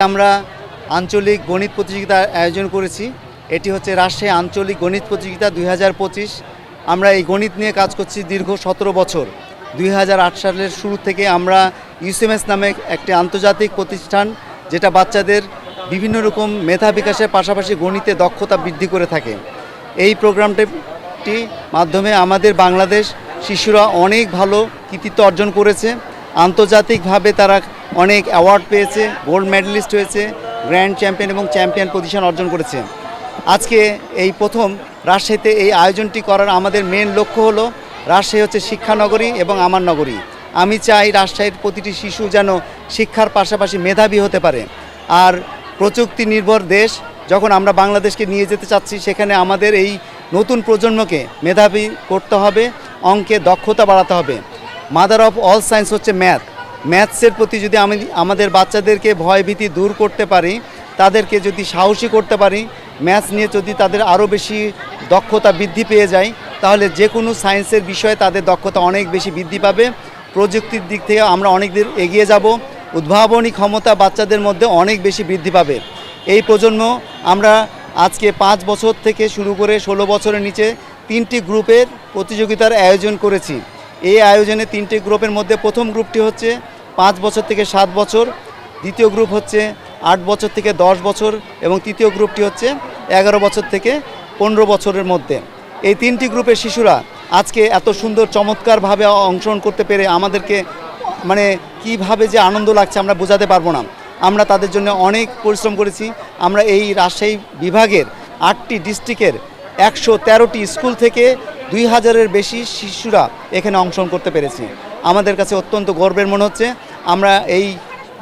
আমরা আঞ্চলিক গণিত প্রতিযোগিতা আয়োজন করেছি। এটি হচ্ছে রাজশাহী আঞ্চলিক গণিত প্রতিযোগিতা দুই হাজার পঁচিশ। আমরা এই গণিত নিয়ে কাজ করছি দীর্ঘ সতেরো বছর। দুই হাজার আট সালের শুরু থেকে আমরা ইউসিএমএস নামে একটি আন্তর্জাতিক প্রতিষ্ঠান, যেটা বাচ্চাদের বিভিন্ন রকম মেধা বিকাশের পাশাপাশি গণিতে দক্ষতা বৃদ্ধি করে থাকে। এই প্রোগ্রামটি মাধ্যমে আমাদের বাংলাদেশ শিশুরা অনেক ভালো কৃতিত্ব অর্জন করেছে। আন্তর্জাতিকভাবে তারা অনেক অ্যাওয়ার্ড পেয়েছে, গোল্ড মেডেলিস্ট হয়েছে, গ্র্যান্ড চ্যাম্পিয়ন এবং চ্যাম্পিয়ন পজিশন অর্জন করেছে। আজকে এই প্রথম রাজশাহীতে এই আয়োজনটি করার আমাদের মেন লক্ষ্য হলো, রাজশাহী হচ্ছে শিক্ষানগরী এবং আমার নগরী। আমি চাই রাজশাহীর প্রতিটি শিশু যেন শিক্ষার পাশাপাশি মেধাবী হতে পারে। আর প্রযুক্তি নির্ভর দেশ, যখন আমরা বাংলাদেশকে নিয়ে যেতে চাচ্ছি, সেখানে আমাদের এই নতুন প্রজন্মকে মেধাবী করতে হবে, অঙ্কে দক্ষতা বাড়াতে হবে। মাদার অফ অল সায়েন্স হচ্ছে ম্যাথ ম্যাথসের প্রতি যদি আমি, আমাদের বাচ্চাদেরকে ভয়ভীতি দূর করতে পারি, তাদেরকে যদি সাহসী করতে পারি, ম্যাথস নিয়ে যদি তাদের আরও বেশি দক্ষতা বৃদ্ধি পেয়ে যায়, তাহলে যে কোনো সায়েন্সের বিষয়ে তাদের দক্ষতা অনেক বেশি বৃদ্ধি পাবে। প্রযুক্তির দিক থেকে আমরা অনেক দূর এগিয়ে যাব। উদ্ভাবনী ক্ষমতা বাচ্চাদের মধ্যে অনেক বেশি বৃদ্ধি পাবে। এই প্রজন্ম আমরা আজকে পাঁচ বছর থেকে শুরু করে ষোলো বছরের নিচে তিনটি গ্রুপের প্রতিযোগিতার আয়োজন করেছি। এই আয়োজনে তিনটি গ্রুপের মধ্যে প্রথম গ্রুপটি হচ্ছে পাঁচ বছর থেকে সাত বছর, দ্বিতীয় গ্রুপ হচ্ছে আট বছর থেকে দশ বছর এবং তৃতীয় গ্রুপটি হচ্ছে এগারো বছর থেকে পনেরো বছরের মধ্যে। এই তিনটি গ্রুপের শিশুরা আজকে এত সুন্দর চমৎকারভাবে অংশগ্রহণ করতে পেরে আমাদেরকে মানে কীভাবে যে আনন্দ লাগছে আমরা বোঝাতে পারব না। আমরা তাদের জন্য অনেক পরিশ্রম করেছি। আমরা এই রাজশাহী বিভাগের আটটি ডিস্ট্রিক্টের একশো তেরোটি স্কুল থেকে দুই হাজারের বেশি শিশুরা এখানে অংশগ্রহণ করতে পেরেছি। আমাদের কাছে অত্যন্ত গর্বের মনে হচ্ছে, আমরা এই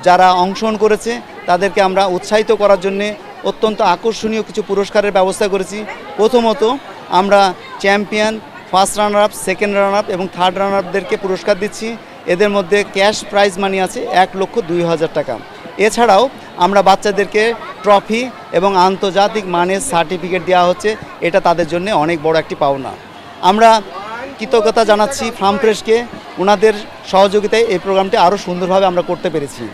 যারা অংশগ্রহণ করেছে, তাদেরকে আমরা উৎসাহিত করার জন্যে অত্যন্ত আকর্ষণীয় কিছু পুরস্কারের ব্যবস্থা করেছি। প্রথমত, আমরা champion, first runner up second runner up এবং থার্ড রানার আপদেরকে পুরস্কার দিচ্ছি। এদের মধ্যে ক্যাশ প্রাইজ মানি আছে এক লক্ষ দুই হাজার টাকা। এছাড়াও, আমরা বাচ্চাদেরকে ট্রফি এবং আন্তর্জাতিক মানের সার্টিফিকেট দেওয়া হচ্ছে। এটা তাদের জন্য অনেক বড় একটি পাওনা। আমরা কৃতজ্ঞতা জানাচ্ছি ফার্ম ফ্রেশকে ওনাদের সহযোগিতায় এই প্রোগ্রামটি আরও সুন্দরভাবে আমরা করতে পেরেছি।